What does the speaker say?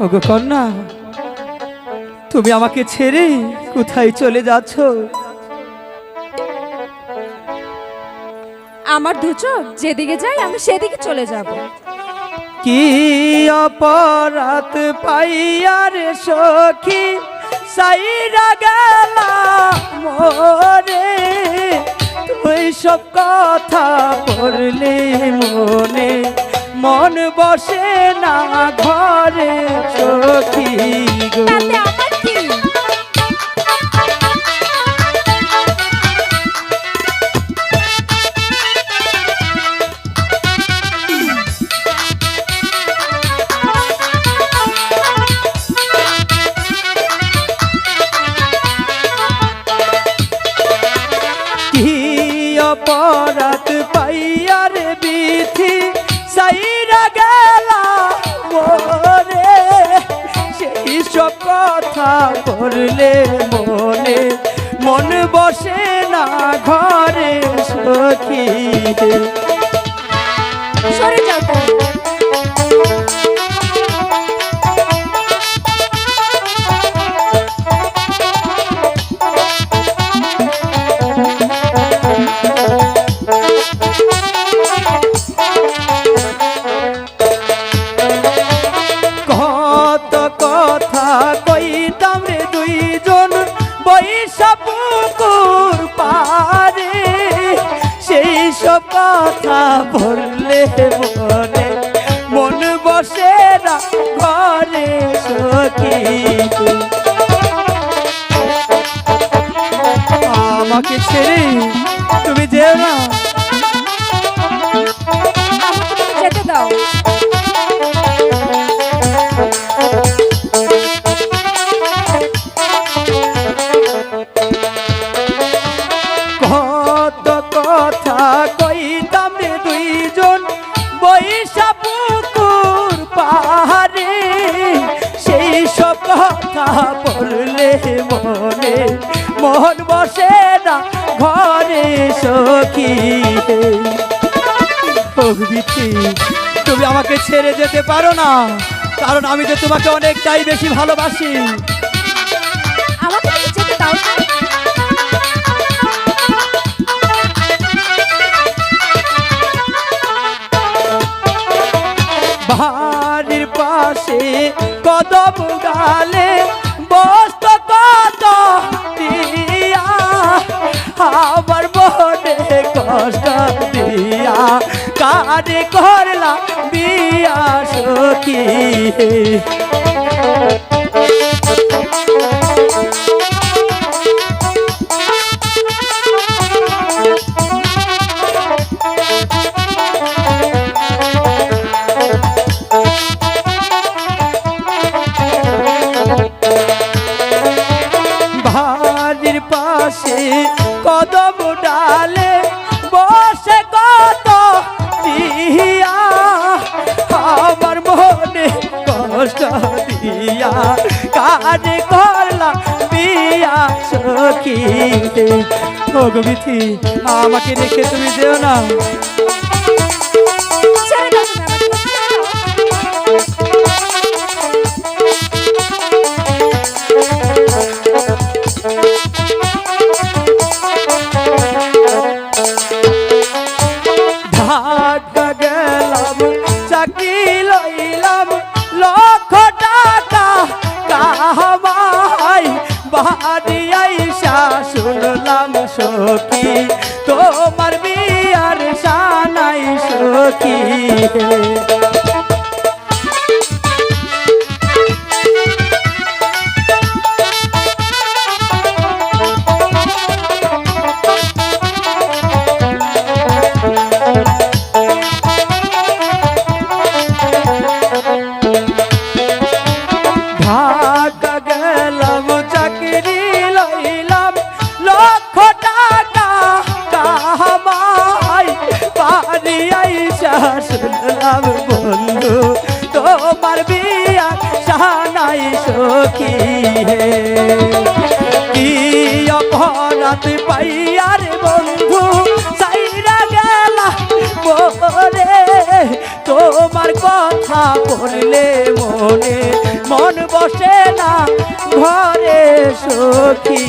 ওগো কন্যা তুমি আমাকে ছেড়ে কোথায় চলে যাচ্ছ? আমার দু চোখ যেদিকে যাই আমি সেদিকে চলে যাব। কি অপরাধ পাইয়ার সখী সাইরা গেলা মোরে? তুই সব কথা পড়লে মনে মন বসে না অপরাধ পাইয়ার বিথি, সাইরা গেলা মোরে। সেই সব কথা পড়লে মনে, মন বসে না ঘরে সখী সরে যাও কথা বললে মনে, মন বসে না ঘরে সখী। আমাকে ছেড়ে তুমি যেও না। যেতে দাও। বললে মনে, মন বসে না ঘরে সখী প্রভৃতি তুমি আমাকে ছেড়ে যেতে পারো না, কারণ আমি তো তোমাকে অনেকটাই বেশি ভালোবাসি। আমাকে যেতে দাও কদম গালে বস্ত কত দিয়া আমার মনে কষ্ট দিয়া। কারে করলা বিয়া সখী। দিয়া কাজ করলাম বিয়া সখীতে। ভগবিথি আমাকে রেখে তুমি যেও না। আইসা শুনলাম সখী। তোমার বিয়ার সানাই সখী। আইসা শুনলাম বন্ধু, তোমার বিয়া সানাই সখী হে। কি অপরাধ পাইয়ার বন্ধু সাইরা গেলা মোরে তোমার কথা পড়লে মনে, মন বসে না ঘরে সখী।